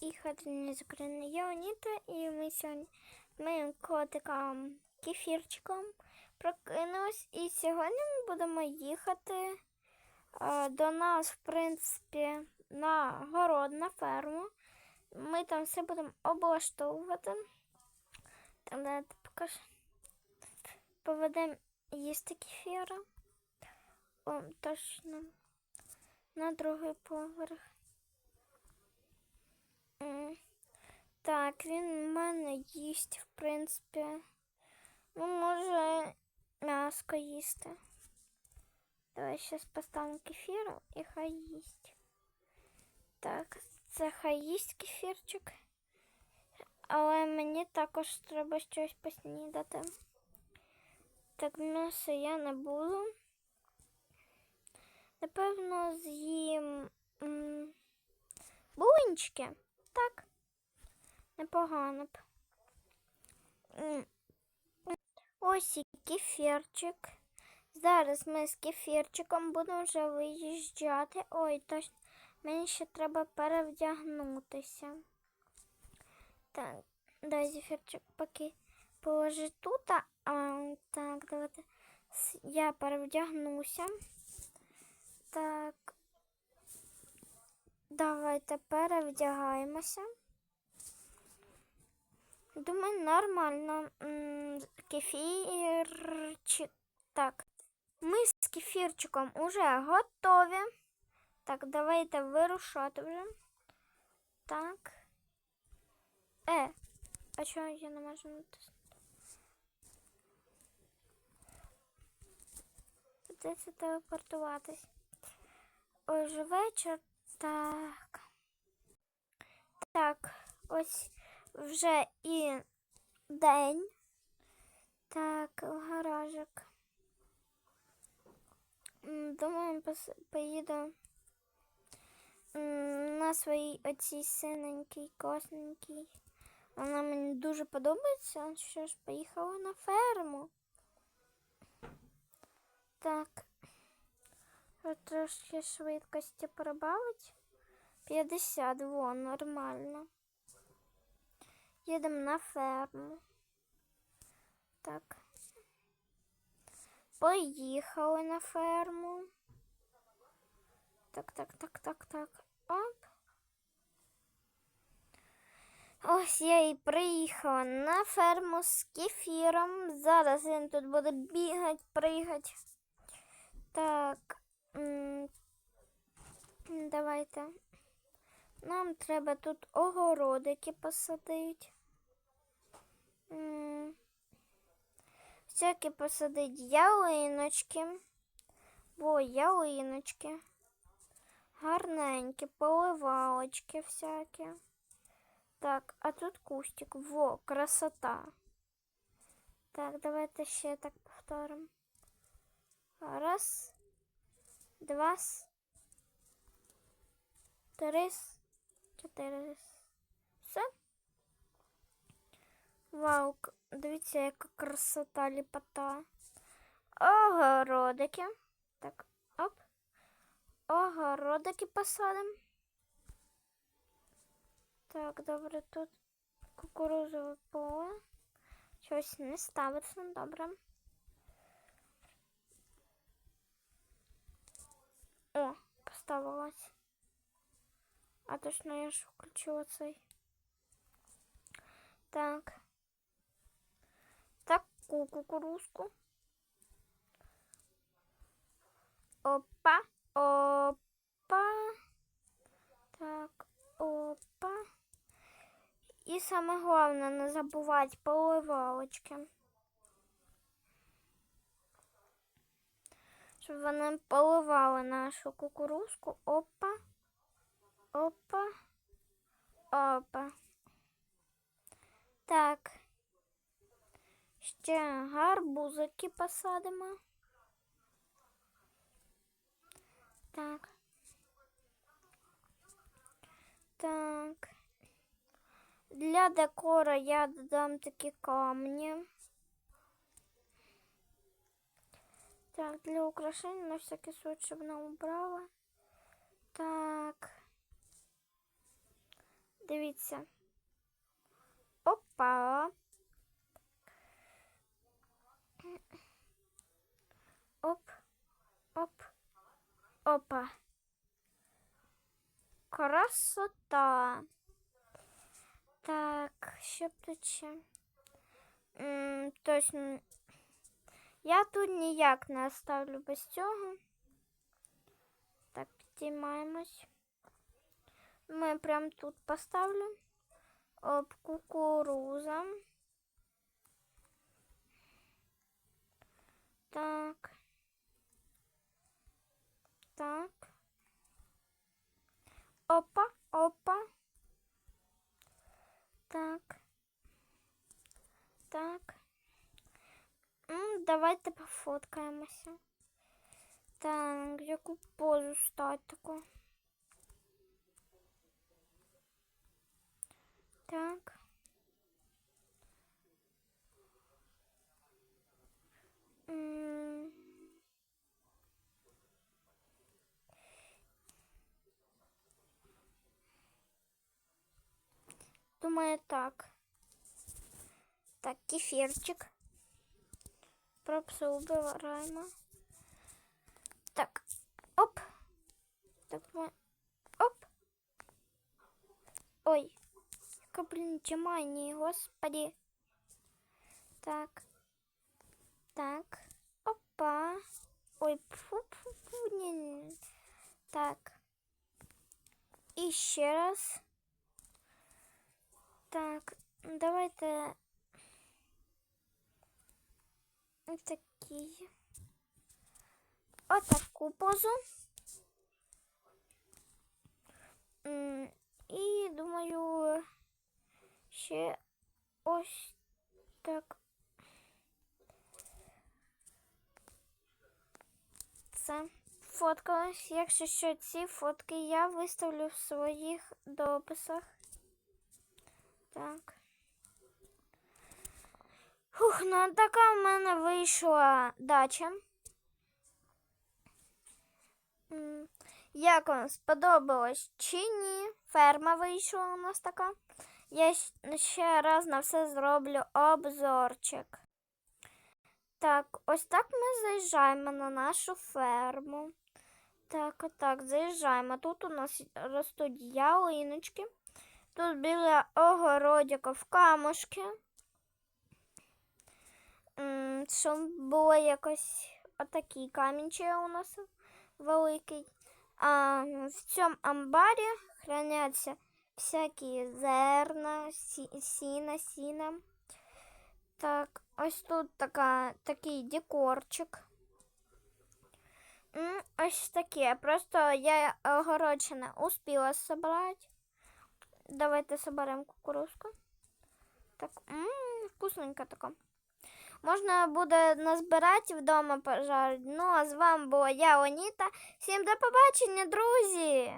і Хатріні Закрина. Я Оніта, і ми сьогодні моїм котиком кефірчиком прокинулись. І сьогодні ми будемо їхати е, до нас, в принципі, на город, на ферму. Ми там все будемо облаштовувати. Так, давайте. Поведемо їсти кефіра. О, точно. На другий поверх. М, Так, він в мене їсть, в принципі. Ну, може м'яско їсти. Давай зараз поставимо кефір і хай їсть. Так, це хай їсть кефірчик. Але мені також треба щось поснідати. Так, м'ясо я не буду. Напевно, з'їм м, булинчики. Так. Непогано б. Ось і кефірчик. Зараз ми з кефірчиком будемо вже виїжджати. Ой, точно, мені ще треба перевдягнутися. Так, дай зефірчик поки положи тут. А, так, давайте я перевдягнуся. Так. Давайте перевдягаємося. Думаю, нормально. Кефірчик. Так. Ми з кефірчиком уже готові. Так, давайте вирушати вже. Так. Е, а чого я не можу натиснути? Це телепортуватись? Вже вечір. Так. Так, ось вже і день. Так, гаражик. Думаю, поїду на своїй оцій синенькій, класненькій. Вона мені дуже подобається. Що ж, поїхала на ферму. Так. От Трошки швидкості прибавить. 50, во, нормально. Їдемо на ферму. Так. Поїхали на ферму. Так, так, так, так, так. Оп. Ось я і приїхала на ферму з кефіром. Зараз він тут буде бігати, пригати. Так. Давайте. Нам треба тут огородики посадити. Всякі посадити ялиночки. Во, ялиночки. Гарненькі, поливалочки всякі. Так, а тут кустик. Во, красота. Так, давайте ще так повторимо. Раз, два, три, чотири. Все. Вау, дивіться, яка красота ліпота. Огородики. Так, оп. Огородики посадимо. Так, добре, тут кукурузове поле. Щось не ставиться, добре. О, поставилась. А точно я ж включила цей. Так. Таку кукурузку. Опа, опа. Так, опа. І саме головне не забувати поливалочки. Щоб вони поливали нашу кукурузку. Опа. Опа. Опа. Так. Ще гарбузики посадимо. Так. Так. Для декора я додам такі камні. Так, для украшень на всякий случай, щоб вона убрала. Так. Дивіться. Опа. Оп. Оп. Опа. Красота. Так, що б тут ще? М, я тут ніяк не оставлю без цього. Так, підіймаємось. Ми прям тут поставлю. Оп, кукуруза. Так. Так. Опа, опа. Так. Так. Давайте пофоткаємося. Так, яку позу стати таку? Так. Думаю, так. Так, кефирчик. Пропсы убираем. Так, оп. Так, мы... Оп. Ой. Яка, блін, Джемані, господи. Так. Так. Опа. Ой, фу, фу, фу, не, не. Так. І ще раз. Так, давайте такий. Отаку позу. І думаю, ще ось так. Це фоткалась. Якщо що, ці фотки я виставлю в своїх дописах. Так. Фух, ну така в мене вийшла дача. Як вам сподобалось чи ні? Ферма вийшла у нас така. Я ще раз на все зроблю обзорчик. Так, ось так ми заїжджаємо на нашу ферму. Так, отак, заїжджаємо. Тут у нас ростуть ялиночки. Тут біля огородиків камушки. М, Щоб було якось отакий камінчик у нас великий. А в цьому амбарі храняться всякі зерна, сі- сіна, сіна. Так, ось тут така, такий декорчик. Ось таке. Просто я огородчина успіла собрати. Давайте соберемо кукурузку. Так, м, вкусненька така. Можна буде назбирати вдома пожар. Ну, а з вами була я, Оніта. Всім до побачення, друзі!